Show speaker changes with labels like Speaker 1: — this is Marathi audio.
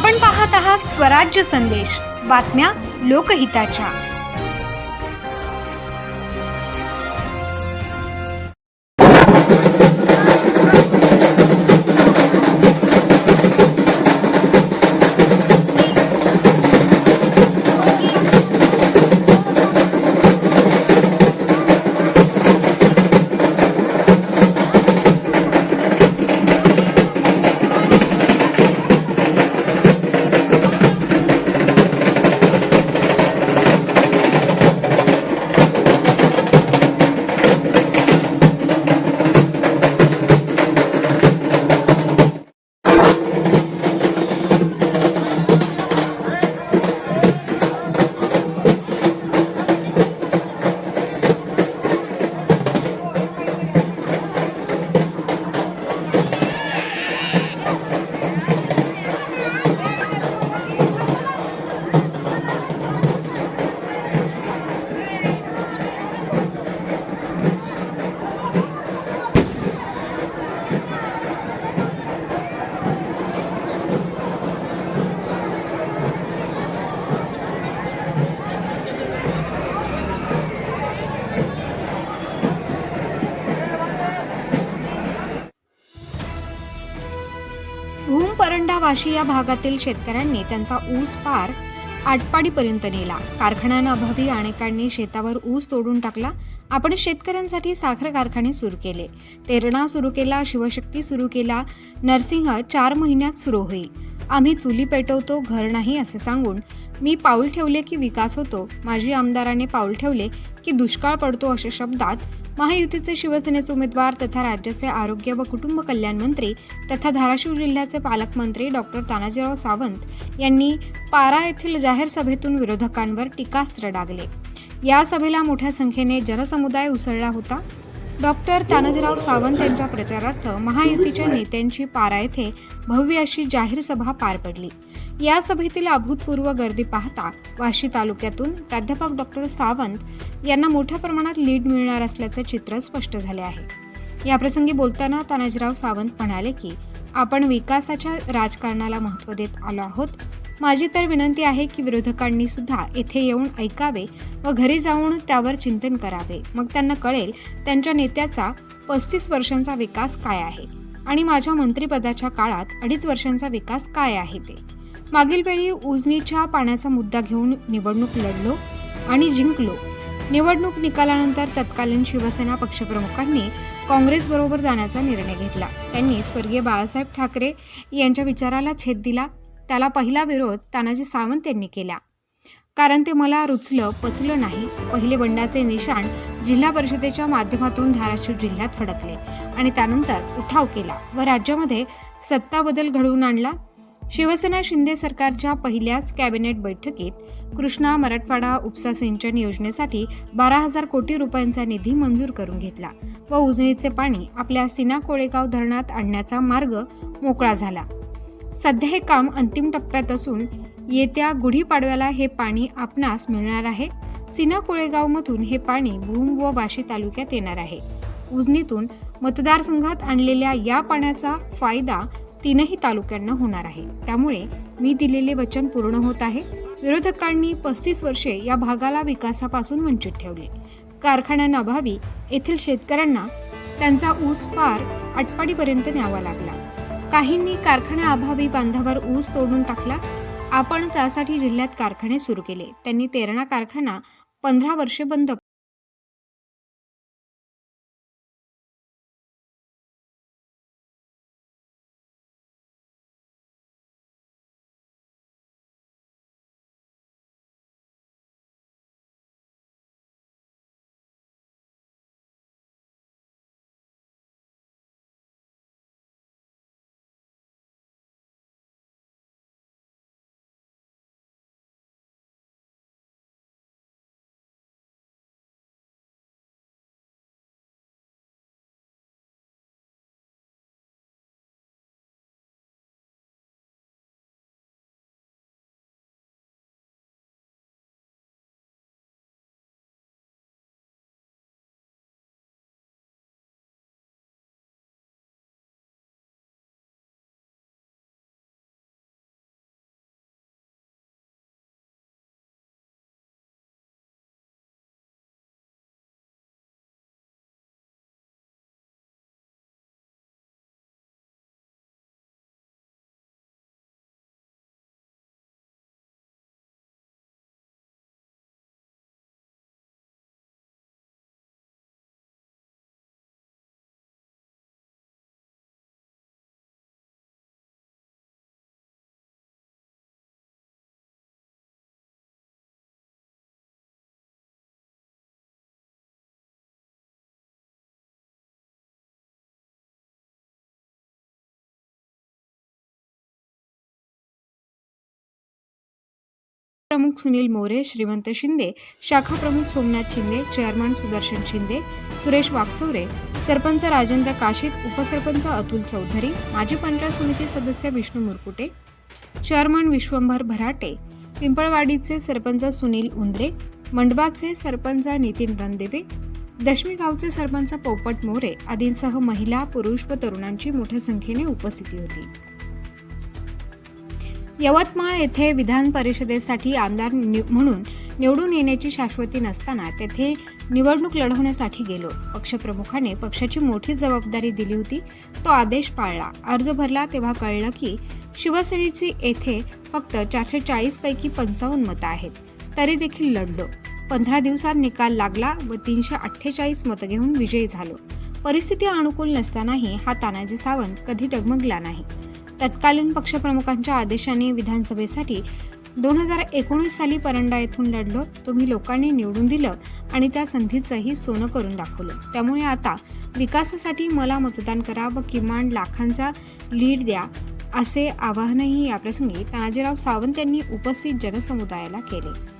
Speaker 1: आपण पाहत आहात स्वराज्य संदेश. बातम्या लोकहिताच्या. परंडा वाशी या भागातील शेतकऱ्यांनी त्यांचा ऊस पार आटपाडीपर्यंत नेला. कारखान्यांअभावी अनेकांनी शेतावर ऊस तोडून टाकला. आपण शेतकऱ्यांसाठी साखर कारखाने सुरू केले. तेरणा सुरू केला शिवशक्ती सुरू केला. नरसिंह चार महिन्यात सुरू होईल. आम्ही चुली पेटवतो घर नाही असे सांगून मी पाऊल ठेवले की विकास होतो. माजी आमदाराने पाऊल ठेवले की दुष्काळ पडतो अशा शब्दात महायुतीचे शिवसेनेचे उमेदवार तथा राज्याचे आरोग्य व कुटुंब कल्याण मंत्री तथा धाराशिव जिल्ह्याचे पालकमंत्री डॉक्टर तानाजीराव सावंत यांनी पारा येथील जाहीर सभेतून विरोधकांवर टीकास्त्र डागले. या सभेला मोठ्या संख्येने जनसमुदाय उसळला होता. डॉक्टर तानाजीराव सावंत यांच्या प्रचारार्थ महायुतीच्या नेत्यांची पारा येथे भव्य अशी जाहीर सभा पार पडली. या सभेतील अभूतपूर्व गर्दी पाहता वाशी तालुक्यातून प्राध्यापक डॉक्टर सावंत यांना मोठ्या प्रमाणात लीड मिळणार असल्याचे चित्र स्पष्ट झाले आहे. याप्रसंगी बोलताना तानाजीराव सावंत म्हणाले की आपण विकासाच्या राजकारणाला महत्त्व देत आलो आहोत माझी तर विनंती आहे की विरोधकांनी सुद्धा येथे येऊन ऐकावे व घरी जाऊन त्यावर चिंतन करावे. मग त्यांना कळेल त्यांच्या नेत्याचा पस्तीस वर्षांचा विकास काय आहे आणि माझ्या मंत्रिपदाच्या काळात अडीच वर्षांचा विकास काय आहे ते. मागील वेळी उजनीच्या पाण्याचा मुद्दा घेऊन निवडणूक लढलो आणि जिंकलो. निवडणूक निकालानंतर तत्कालीन शिवसेना पक्षप्रमुखांनी काँग्रेसबरोबर जाण्याचा निर्णय घेतला. त्यांनी स्वर्गीय बाळासाहेब ठाकरे यांच्या विचाराला छेद दिला त्याला पहिला विरोध तानाजी सावंत यांनी केला. कारण ते मला रुचलं पचलं नाही. पहिले बंडाचे निशाण जिल्हा परिषदेच्या माध्यमातून धाराशिव जिल्ह्यात फडकले आणि त्यानंतर उठाव केला व राज्यामध्ये सत्ता बदल घडवून आणला. शिवसेना शिंदे सरकारच्या पहिल्याच कॅबिनेट बैठकीत कृष्णा मराठवाडा उपसा सिंचन योजनेसाठी बारा हजार कोटी रुपयांचा निधी मंजूर करून घेतला व उजनीचे पाणी आपल्या सिना कोळेगाव धरणात आणण्याचा मार्ग मोकळा झाला. सध्या हे काम अंतिम टप्प्यात असून येत्या गुढीपाडव्याला हे पाणी आपणास मिळणार आहे. सिना कोळेगावमधून हे पाणी भूम व वाशी तालुक्यात येणार आहे. उजनीतून मतदारसंघात आणलेल्या या पाण्याचा फायदा तीनही तालुक्यांना होणार आहे. त्यामुळे मी दिलेले वचन पूर्ण होत आहे. विरोधकांनी पस्तीस वर्षे या भागाला विकासापासून वंचित ठेवले. कारखान्यांअभावी येथील शेतकऱ्यांना त्यांचा ऊस पार आटपाडीपर्यंत न्यावा लागला. काहींनी कारखान्याअभावी बांधावर ऊस तोडून टाकला. आपण त्यासाठी जिल्ह्यात कारखाने सुरू केले. त्यांनी तेरणा कारखाना पंधरा वर्षे बंद प्रमुख सुनील मोरे श्रीमंत शिंदे शाखा प्रमुख सोमनाथ शिंदे चेअरमन सुदर्शन शिंदे सुरेश वागचौरे सरपंच राजेंद्र काशीत उपसरपंच अतुल चौधरी माजी पंचायत समिती सदस्य विष्णू मुरकुटे चेअरमन विश्वंभर भराटे पिंपळवाडीचे सरपंच सुनील उंद्रे मंडबाचे सरपंच नितीन रणदेवे दशमी गावचे सरपंच पोपट मोरे आदींसह महिला पुरुष व तरुणांची मोठ्या संख्येने उपस्थिती होती. यवतमाळ येथे विधान परिषदेसाठी आमदार नि- म्हणून निवडून येण्याची शाश्वती नसताना तेथे निवडणूक लढवण्यासाठी गेलो. पक्षप्रमुखाने पक्षाची मोठी जबाबदारी दिली होती. तो आदेश पाळला. अर्ज भरला तेव्हा कळलं की शिवसेनेची येथे फक्त चारशे चाळीसपैकी पंचावन्न मतं आहेत. तरी देखील लढलो. पंधरा दिवसात निकाल लागला व तीनशे अठ्ठेचाळीस मतं घेऊन विजयी झालो. परिस्थिती अनुकूल नसतानाही हा तानाजी सावंत कधी डगमगला नाही. तत्कालीन पक्षप्रमुखांच्या आदेशाने विधानसभेसाठी दोन हजार एकोणीस साली परंडा येथून लढलो. तुम्ही लोकांनी निवडून दिलं आणि त्या संधीचंही सोनं करून दाखवलं. त्यामुळे आता विकासासाठी मला मतदान करा व किमान लाखांचा लीड द्या असे आवाहनही याप्रसंगी तानाजीराव सावंत यांनी उपस्थित जनसमुदायाला केले.